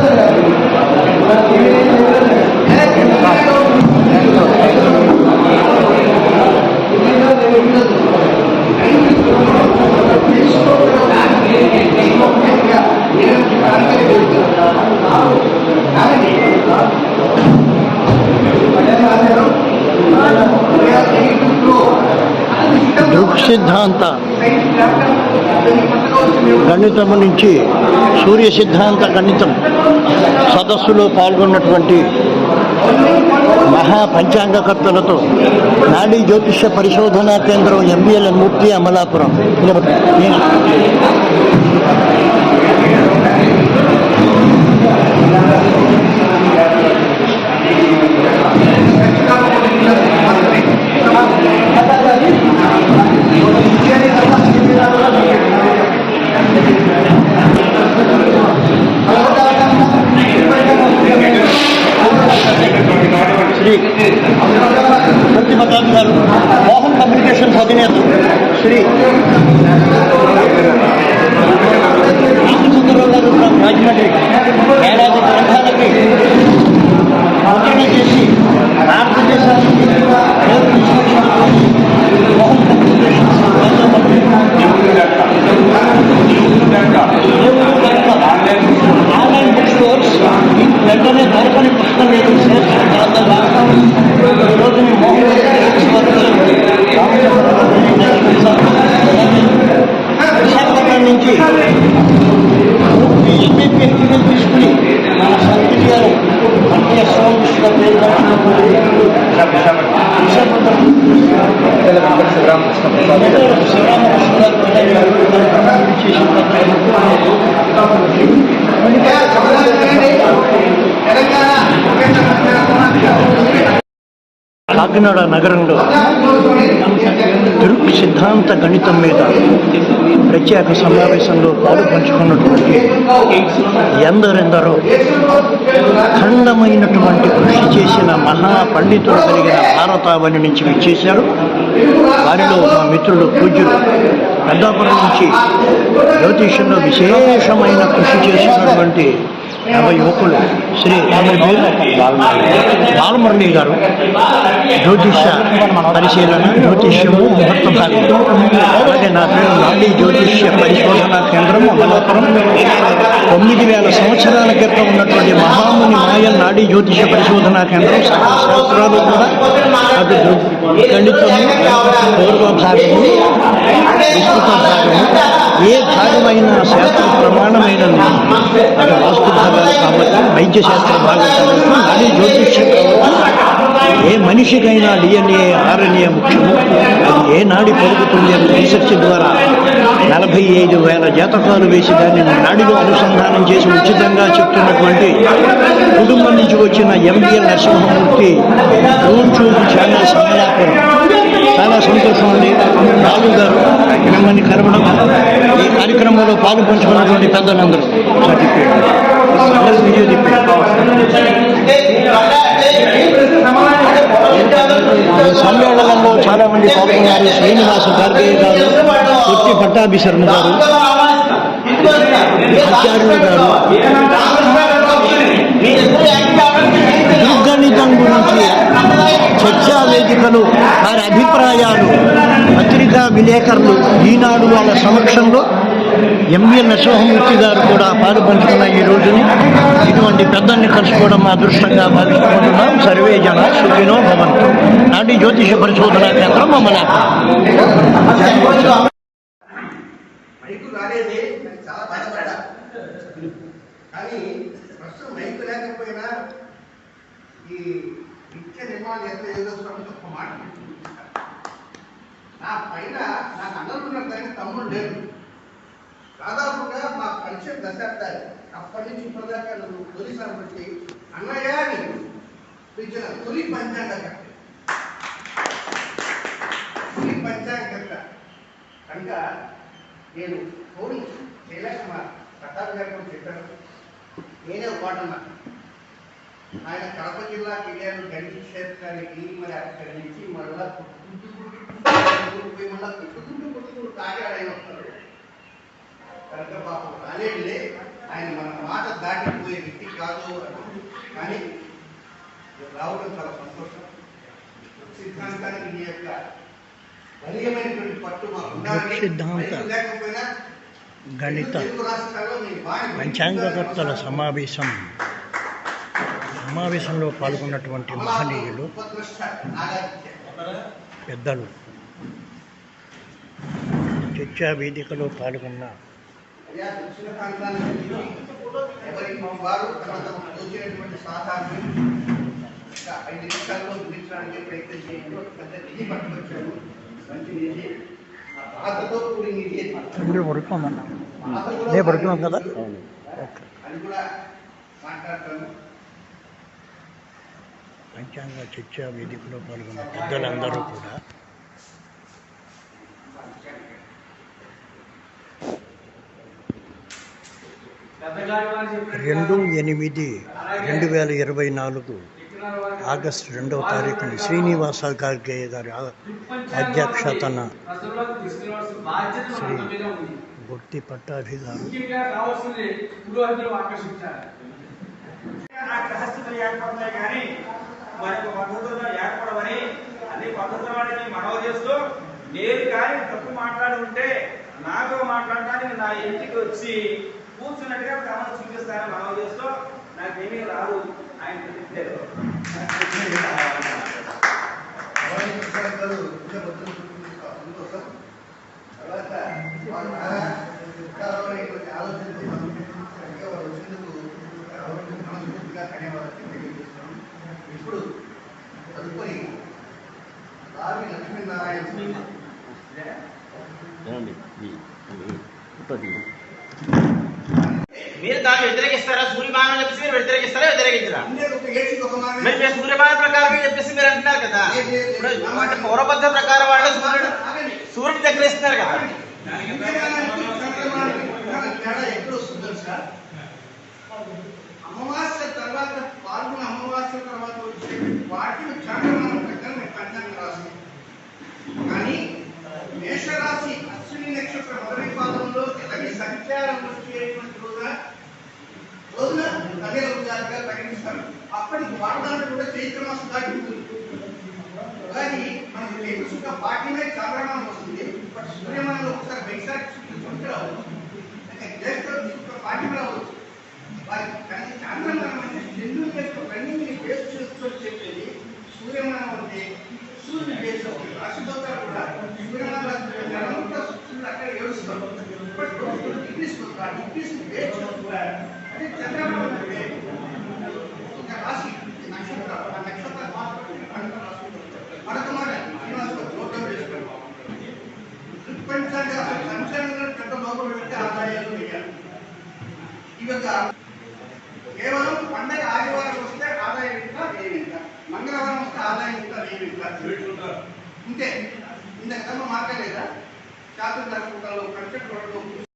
దృక్ సిద్ధాంత గణితము నుంచి సూర్య సిద్ధాంత గణితం సదస్సులో పాల్గొన్నటువంటి మహా పంచాంగకర్తలతో నాడీ జ్యోతిష పరిశోధనా కేంద్రం ఎంబీఎల్ మూర్తి అమలాపురం. నిలబడి నేను శ్రీ ప్రతిమకాంత్ గారు మోహన్ కమ్యూనికేషన్స్ అధినేత శ్రీ రామచంద్రరావు గారు ఫ్రమ్ రాజమండ్రి ఏడాది గ్రంథాలకి ముద్రణ చేసి శివరామకృష్ణ కాకినాడ నగరంలో దృక్ సిద్ధాంత గణితం మీద ప్రత్యేక సమావేశంలో పాలు పంచుకున్నటువంటి ఎందరెందరో ఖండమైనటువంటి కృషి చేసిన మహా పండితులు కలిగిన భారతావని నుంచి విచ్చేశారు. వారిలో మా మిత్రులు పూజ్యులు పెద్దాపురం నుంచి జ్యోతిష్యంలో విశేషమైన కృషి చేసినటువంటి యాభై యువకులు శ్రీ బాలమురళి గారు జ్యోతిష పరిశీలన జ్యోతిష్యము ముహూర్త భాగం అలాగే నా పేరు నాడీ జ్యోతిష్య పరిశోధన కేంద్రం అమలాపురం తొమ్మిది వేల సంవత్సరాల క్రితం ఉన్నటువంటి మహాముని మాయల్ నాడి జ్యోతిష పరిశోధన కేంద్రం సకల శాస్త్రాలు కూడా అటు గణితము పూర్వ భాగము విస్తృత భాగము ఏ భాగమైన శాస్త్ర ప్రమాణమైన అటు వాస్తు భాగాలు కాబట్టి వైద్య శాస్త్ర భాగం కాబట్టి నాడీ జ్యోతిష్యం కాబట్టి ఏ మనిషికైనా డిఎన్ఏ ఆర్ఎన్ఏ ముఖ్యము? అది ఏ నాడి పెరుగుతుంది అని రీసెర్చ్ ద్వారా నలభై ఐదు వేల జాతకాలు వేసి దాన్ని నాడిలో అనుసంధానం చేసి ఉచితంగా చెప్తున్నటువంటి కుటుంబం నుంచి వచ్చిన ఎంబీఎల్ నరసింహమూర్తి యూట్యూబ్ ఛానల్ సమలాపురం చాలా సంతోషం అండి. రాజు గారు మిమ్మల్ని కలవడం ఈ కార్యక్రమంలో పాలు పంచుకున్నటువంటి పెద్దలందరూ. సర్టిఫికేట్ వీడియో సమ్మేళనంలో చాలా మంది పాల్గొన్నారు శ్రీనివాస భార్గయ్య గారు కొట్టి పట్టాభి శర్మ గారు ఆచార్యులు గారు దుర్గణితం గురించి చర్చా వేదికలు వారి అభిప్రాయాలు పత్రికా విలేకరులు ఈనాడు వాళ్ళ సమక్షంలో ఎంఎల్ నరసింహమూర్తి గారు కూడా పాలు పంచుకున్న ఈ రోజుని ఇటువంటి పెద్దల్ని కలుసుకోవడం మా అదృష్టంగా భావిస్తున్నాం సర్వే జన సుఖినో భవంతు. నాటి జ్యోతిష పరిశోధన కేంద్రం మమ్మల్ని కానీ ప్రస్తుతం మైకు లేకపోయినా ఈ నిత్య నిర్మాణం ఒక మాట నా పైన నాకు అందరూ తమ్ముడు లేదు దాదాపుగా మా పరిచయం దశాబ్దాలు అప్పటి నుంచి ఇప్పటిదాకా నువ్వు తొలిసారి బట్టి అన్నయ్య అని పిలిచిన తొలి పంచాంగకర్త తొలి పంచాంగకర్త కనుక నేను ఫోన్ చేయలేక మా ప్రతాప్ గారు కూడా చెప్పాను నేనే ఒక మాట అన్నా ఆయన కడప జిల్లా కెళ్ళారు గణిత క్షేత్రానికి మరి అక్కడి నుంచి మళ్ళా కొట్టుకుంటూ కొట్టుకుంటూ పోయి మళ్ళా కొట్టుకుంటూ కొట్టుకుంటూ తాగాడు ఆయన వస్తారు కనుక కాదు అని. కానీ మీరు రావడం చాలా సంతోషం. సిద్ధాంతానికి మీ యొక్క బలీయమైనటువంటి పట్టు మాకు రైతు లేకపోయినా గణిత పంచాంగకర్తల సమావేశం సమావేశంలో పాల్గొన్నటువంటి మహనీయులు పెద్దలు చర్చా వేదికలో పాల్గొన్న అయ్యా దక్షిణ ప్రాంతానికి ఎవరి వారు తమ తమకు తోచినటువంటి సాధారణ ఇంకా ఐదు నిమిషాల్లో ముగించడానికి ప్రయత్నం చేయండి. ఒక పెద్ద నిధి పట్టుకొచ్చాను మంచి నిధి ఆ బాధతో కూడిన నిధి రెండు పడుకోమన్నా? బాధ కూడా నేను పడుకున్నాం కదా? ఓకే. అది కూడా మాట్లాడతాను. పంచాంగ చర్చా వేదికలో పాల్గొన్న పెద్దలందరూ కూడా రెండు ఎనిమిది రెండు వేల ఇరవై నాలుగు ఆగస్టు రెండవ తారీఖున శ్రీనివాస గార్గే గారి అధ్యక్షతన శ్రీ గుర్తి పట్టాభిగారు నేను కానీ తప్పు మాట్లాడుంటే నాతో మాట్లాడటానికి నా ఇంటికి వచ్చి కూర్చున్నట్టుగా క్రమం చూపిస్తానని మనం చేస్తూ నాకేమీ రాదు. ఆయన తెలిపారు ఇప్పుడు తదుపరి ఇంకా భద్రం సంతోషం తర్వాత వారు బాగా ఉత్సాహమైనటువంటి ఆలోచనతో ఇంకా వారు వచ్చినందుకు వారికి మనస్ఫూర్తిగా ధన్యవాదాలు తెలియజేస్తున్నాం ఇప్పుడు తదుపరి రావి లక్ష్మీనారాయణ మీరు దాన్ని వ్యతిరేకిస్తారా సూర్యమానం చెప్పేసి మీరు మాట మీరు మీరు సూర్యమాన ప్రకారం చెప్పేసి మీరు అంటున్నారు కదా ఇప్పుడు అంటే పౌరబద్ధ ప్రకారం వాళ్ళు సూర్యుడు. సూర్యుడు దగ్గర ఇస్తున్నారు కదా? అమావాస్య తర్వాత పాల్గొన అమావాస్య తర్వాత వచ్చే వాటిని చంద్రమానం ప్రకారం పంచాంగం రాస్తాం కానీ మేషరాశి అశ్విని నక్షత్ర మొదటి పాదంలో రవి సంచారం వచ్చేటువంటి రోజున రోజున రవి రోజుగా పరిగణిస్తారు అప్పటికి వాడడానికి కూడా చైత్ర మాసం దాటి ఉంటుంది. కానీ మనకు తెలుసుగా పాటిమే చంద్రమానం వస్తుంది. బట్ సూర్యమానంలో ఒకసారి వైశాఖ జ్యేష్ఠ పాటిమ రావచ్చు. కానీ చంద్రమానం అంటే చంద్రుని యొక్క రన్నింగ్ని బేస్ చేసుకొని చెప్పేది సూర్యమానం అంటే సూర్యుని బేస్ అవుతుంది కూడా సూర్యమానం నెలంతా సూర్యుడు అక్కడ ఏడుస్తారు బట్ బేస్ కేవలం పండగ ఆదివారం వస్తే ఆదాయం ఇంత వెయ్యి మంగళవారం వస్తే ఆదాయం ఇంత. వెయ్యి ఇంతే ఇంత కథ మాట్లాడలేదా శాస్త్ర ధర్మకాలు కంచెట్